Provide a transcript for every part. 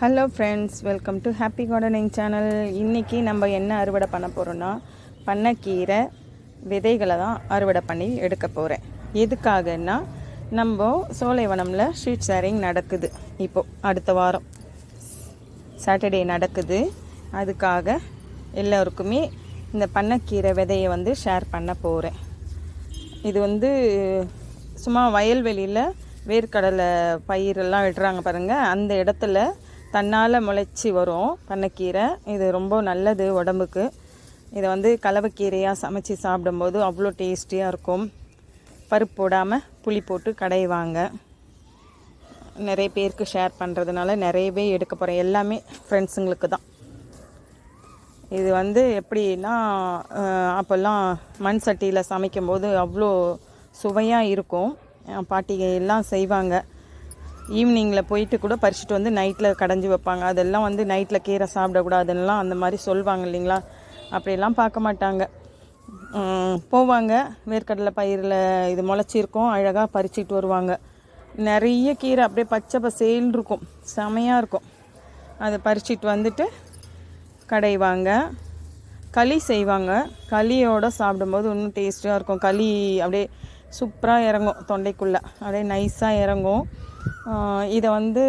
Hello friends welcome to happy gardening channel இன்றைக்கி நம்ம என்ன அறுவடை பண்ண போகிறோன்னா பண்ணைக்கீரை விதைகளை தான் அறுவடை பண்ணி எடுக்க போகிறேன் எதுக்காகன்னா நம்ம சோலைவனமில் ஸ்ட்ரீட் ஷேரிங் நடக்குது. இப்போது அடுத்த வாரம் சாட்டர்டே நடக்குது. அதுக்காக எல்லோருக்குமே இந்த பண்ணைக்கீரை விதையை வந்து ஷேர் பண்ண போகிறேன் இது வந்து சும்மா வயல்வெளியில் வேர்க்கடலை பயிரெல்லாம் விடுறாங்க பாருங்கள் அந்த இடத்துல தன்னால் முளைச்சி வரும் பண்ணைக்கீரை இது ரொம்ப நல்லது உடம்புக்கு. இதை வந்து கலவைக்கீரையாக சமைச்சு சாப்பிடும்போது அவ்வளோ டேஸ்டியாக இருக்கும். பருப்பு போடாமல் புளி போட்டு கடைவாங்க நிறைய பேருக்கு ஷேர் பண்ணுறதுனால நிறையவே எடுக்க போகிறேன் எல்லாமே ஃப்ரெண்ட்ஸுங்களுக்கு தான். இது வந்து எப்படின்னா அப்போல்லாம் மண் சட்டியில் சமைக்கும்போது அவ்வளோ சுவையாக இருக்கும். என் எல்லாம் செய்வாங்க. ஈவினிங்கில் போயிட்டு கூட பறிச்சுட்டு வந்து நைட்டில் கடைஞ்சி வைப்பாங்க. அதெல்லாம் வந்து நைட்டில் கீரை சாப்பிடக்கூடாதுன்னெலாம் அந்த மாதிரி சொல்லுவாங்க இல்லைங்களா? அப்படியெல்லாம் பார்க்க மாட்டாங்க. போவாங்க. வேர்க்கடலை பயிரில் இது முளைச்சிருக்கும். அழகாக பறிச்சுட்டு வருவாங்க. நிறைய கீரை அப்படியே பச்சை பசேல் இருக்கும். செமையாக இருக்கும். அதை பறிச்சிட்டு வந்துட்டு கடைவாங்க. களி செய்வாங்க. களியோட சாப்பிடும்போது இன்னும் டேஸ்ட்டாக இருக்கும். களி அப்படியே சூப்பராக இறங்கும் தொண்டைக்குள்ளே. அப்படியே நைஸாக இறங்கும். இதை வந்து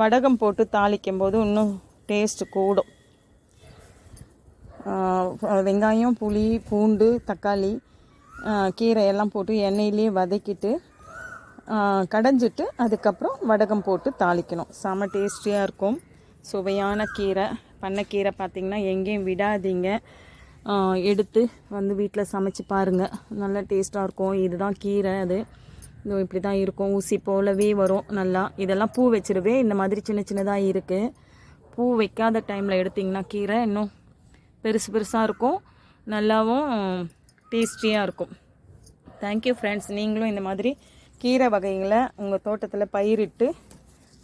வடகம் போட்டு தாளிக்கும் போது இன்னும் டேஸ்ட் கூடும். வெங்காயம் புளி பூண்டு தக்காளி கீரை எல்லாம் போட்டு எண்ணெயிலே வதக்கிட்டு கடைஞ்சிட்டு அதுக்கப்புறம் வடகம் போட்டு தாளிக்கணும். செம டேஸ்டியாக இருக்கும். சுவையான கீரை. பண்ணைக்கீரை பார்த்திங்கன்னா எங்கேயும் விடாதீங்க. எடுத்து வந்து வீட்டில் சமைச்சு பாருங்கள் நல்லா டேஸ்ட்டாக இருக்கும். இதுதான் கீரை அது. இதோ இப்படி தான் இருக்கும். ஊசி போலவே வரும். நல்லா இதெல்லாம் பூ வச்சிருவே. இந்த மாதிரி சின்ன சின்னதாக இருக்குது பூ வைக்காத டைமில் எடுத்திங்கன்னா கீரை இன்னும் பெருசு பெருசாக இருக்கும். நல்லாவும் டேஸ்டியாக இருக்கும். தேங்க்யூ ஃப்ரெண்ட்ஸ் நீங்களும் இந்த மாதிரி கீரை வகைகளை உங்கள் தோட்டத்தில் பயிரிட்டு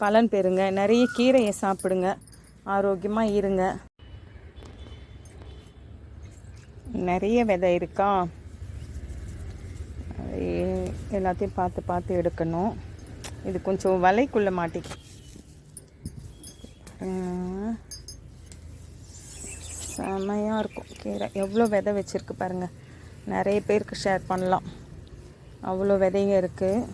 பலன் பெறுங்க. நிறைய கீரையை சாப்பிடுங்க. ஆரோக்கியமாக இருங்க. நிறைய விதை இருக்கா? எல்லாத்தையும் பார்த்து பார்த்து எடுக்கணும். இது கொஞ்சம் வலைக்குள்ளே மாட்டி. செமையாக இருக்கும். கீரை. எவ்வளோ விதை வச்சுருக்கு பாருங்கள் நிறைய பேருக்கு ஷேர் பண்ணலாம். அவ்வளோ விதைங்க இருக்குது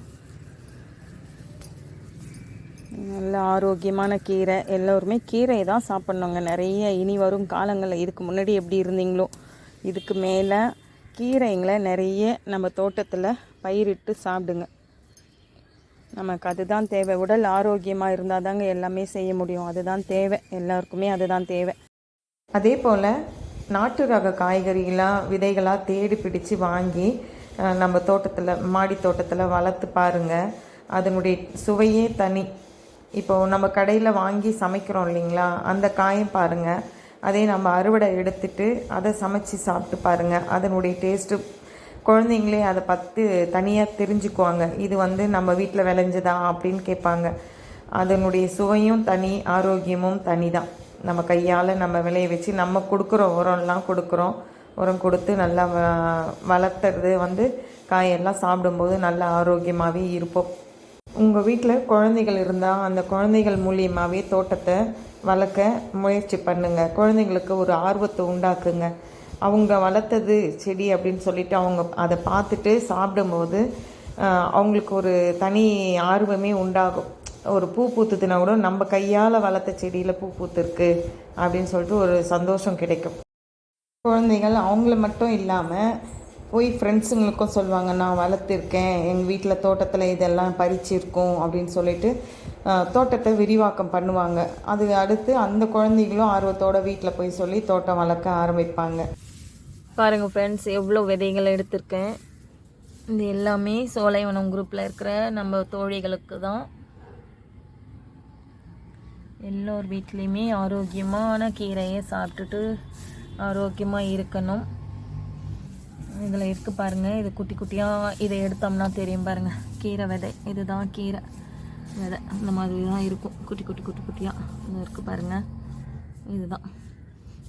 நல்ல ஆரோக்கியமான கீரை. எல்லோருமே கீரையை தான் சாப்பிட்ணுங்க. நிறைய இனி வரும் காலங்களில். இதுக்கு முன்னாடி எப்படி இருந்தீங்களோ? இதுக்கு மேலே கீரைங்களை நிறைய நம்ம தோட்டத்தில் பயிரிட்டு சாப்பிடுங்க. நமக்கு அதுதான் தேவை. உடல் ஆரோக்கியமாக இருந்தால் தாங்க எல்லாமே செய்ய முடியும். அதுதான் தேவை. எல்லாருக்குமே அதுதான் தேவை. அதே போல் நாட்டு ரக காய்கறிகளாக விதைகளாக தேடி பிடிச்சு வாங்கி நம்ம தோட்டத்தில் மாடி தோட்டத்தில் வளர்த்து பாருங்கள் அதனுடைய சுவையே தனி. இப்போ நம்ம கடையில் வாங்கி சமைக்கிறோம் இல்லைங்களா? அந்த காயம் பாருங்கள் அதே நம்ம அறுவடை எடுத்துட்டு அதை சமைச்சு சாப்பிட்டு பாருங்கள் அதனுடைய டேஸ்ட்டு குழந்தைங்களே அதை பார்த்து தனியாக தெரிஞ்சுக்குவாங்க. இது வந்து நம்ம வீட்டில் விளைஞ்சதா அப்படின்னு கேட்பாங்க. அதனுடைய சுவையும் தனி ஆரோக்கியமும் தனி தான் நம்ம கையால் நம்ம விளைய வச்சு நம்ம கொடுக்குற உரம்லாம் கொடுக்குறோம். உரம் கொடுத்து நல்லா வ- வளர்த்துறது வந்து காயெல்லாம் சாப்பிடும்போது நல்ல ஆரோக்கியமாகவே இருப்போம். உங்கள் வீட்டில் குழந்தைகள் இருந்தால் அந்த குழந்தைகள் மூலியமாகவே தோட்டத்தை வளர்க்க முயற்சி பண்ணுங்கள் குழந்தைங்களுக்கு ஒரு ஆர்வத்தை உண்டாக்குங்க. அவங்க வளர்த்தது செடி அப்படின்னு சொல்லிட்டு அவங்க அதை பார்த்துட்டு சாப்பிடும்போது அவங்களுக்கு ஒரு தனி ஆர்வமே உண்டாகும். ஒரு பூ பூத்துதுன்னா கூட நம்ம கையால் வளர்த்த செடியில் பூ பூத்துருக்கு அப்படின்னு சொல்லிட்டு ஒரு சந்தோஷம் கிடைக்கும். குழந்தைகள் அவங்கள மட்டும் இல்லாமல் போய் ஃப்ரெண்ட்ஸுங்களுக்கும் சொல்லுவாங்க நான் வளர்த்துருக்கேன். எங்கள் வீட்டில் தோட்டத்தில் இதெல்லாம் பறிச்சிருக்கோம் அப்படின்னு சொல்லிட்டு தோட்டத்தை விரிவாக்கம் பண்ணுவாங்க. அது அடுத்து அந்த குழந்தைகளும் ஆர்வத்தோட வீட்டில் போய் சொல்லி தோட்டம் வளர்க்க ஆரம்பிப்பாங்க. பாருங்கள் ஃப்ரெண்ட்ஸ் எவ்வளோ விதைகள் எடுத்திருக்கேன். இது எல்லாமே சோலைவனம் குரூப்பில் இருக்கிற நம்ம தோழிகளுக்கு தான். எல்லோர் வீட்லேயுமே ஆரோக்கியமான கீரையை சாப்பிட்டுட்டு ஆரோக்கியமாக இருக்கணும். இதில் இருக்குது பாருங்கள் இது குட்டி குட்டியாக இதை எடுத்தோம்னா தெரியும் பாருங்கள் கீரை விதை இதுதான் கீரை. விதை இந்த மாதிரி தான் இருக்கும். குட்டி குட்டி குட்டி குட்டியாக இங்கே இருக்குது பாருங்கள் இதுதான்.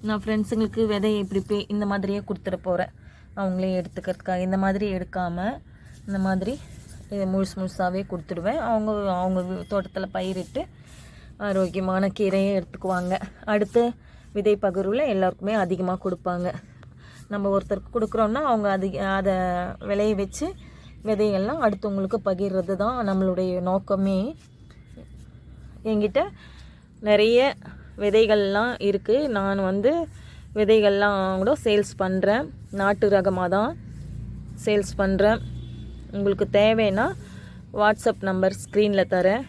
நான் ஃப்ரெண்ட்ஸுங்களுக்கு விதையை இப்படி பே இந்த மாதிரியே கொடுத்துட போகிறேன் அவங்களே எடுத்துக்கிறதுக்காக. இந்த மாதிரி எடுக்காமல் இந்த மாதிரி இதை முழுசு முழுசாகவே கொடுத்துடுவேன். அவங்க அவங்க தோட்டத்தில் பயிரிட்டு ஆரோக்கியமான கீரையை எடுத்துக்குவாங்க. அடுத்து விதை பகிர்வில் எல்லாருக்குமே அதிகமாக கொடுப்பாங்க. நம்ம ஒருத்தருக்கு கொடுக்குறோன்னா அவங்க அதிக அதை விளைய வச்சு விதையெல்லாம் அடுத்தவங்களுக்கு பகிர்றது தான் நம்மளுடைய நோக்கமே. என்கிட்ட நிறைய விதைகள்லாம் இருக்குது நான் வந்து விதைகள்லாம் கூட சேல்ஸ் பண்ணுறேன் நாட்டு ரகமாக தான் சேல்ஸ் பண்ணுறேன் உங்களுக்கு தேவைன்னா வாட்ஸ்அப் நம்பர் ஸ்க்ரீனில் தரேன்.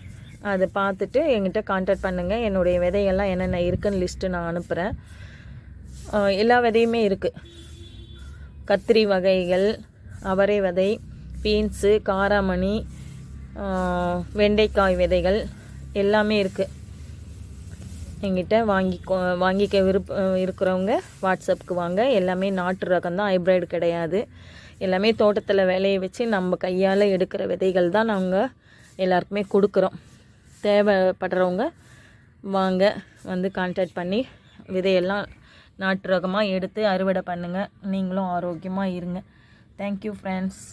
அதை பார்த்துட்டு என்கிட்ட காண்டாக்ட் பண்ணுங்கள் என்னுடைய விதைகள்லாம் என்னென்ன இருக்குன்னு லிஸ்ட்டு நான் அனுப்புகிறேன் எல்லா விதையுமே இருக்குது கத்திரி வகைகள் அவரை விதை பீன்ஸு காராமணி வெண்டைக்காய் விதைகள் எல்லாமே இருக்குது எங்கிட்ட வாங்கி வாங்கிக்க விருப்ப இருக்கிறவங்க வாட்ஸ்அப்புக்கு வாங்க. எல்லாமே நாட்டு ரகம் தான் ஹைப்ரிட் கிடையாது. எல்லாமே தோட்டத்தில் விளைய வச்சு நம்ம கையால் எடுக்கிற விதைகள் தான் நாங்கள் எல்லாருக்குமே கொடுக்குறோம். தேவைப்படுறவங்க வாங்க வந்து கான்டாக்ட் பண்ணி விதையெல்லாம் நாட்டு ரகமாக எடுத்து அறுவடை பண்ணுங்கள் நீங்களும் ஆரோக்கியமாக இருங்க. Thank you friends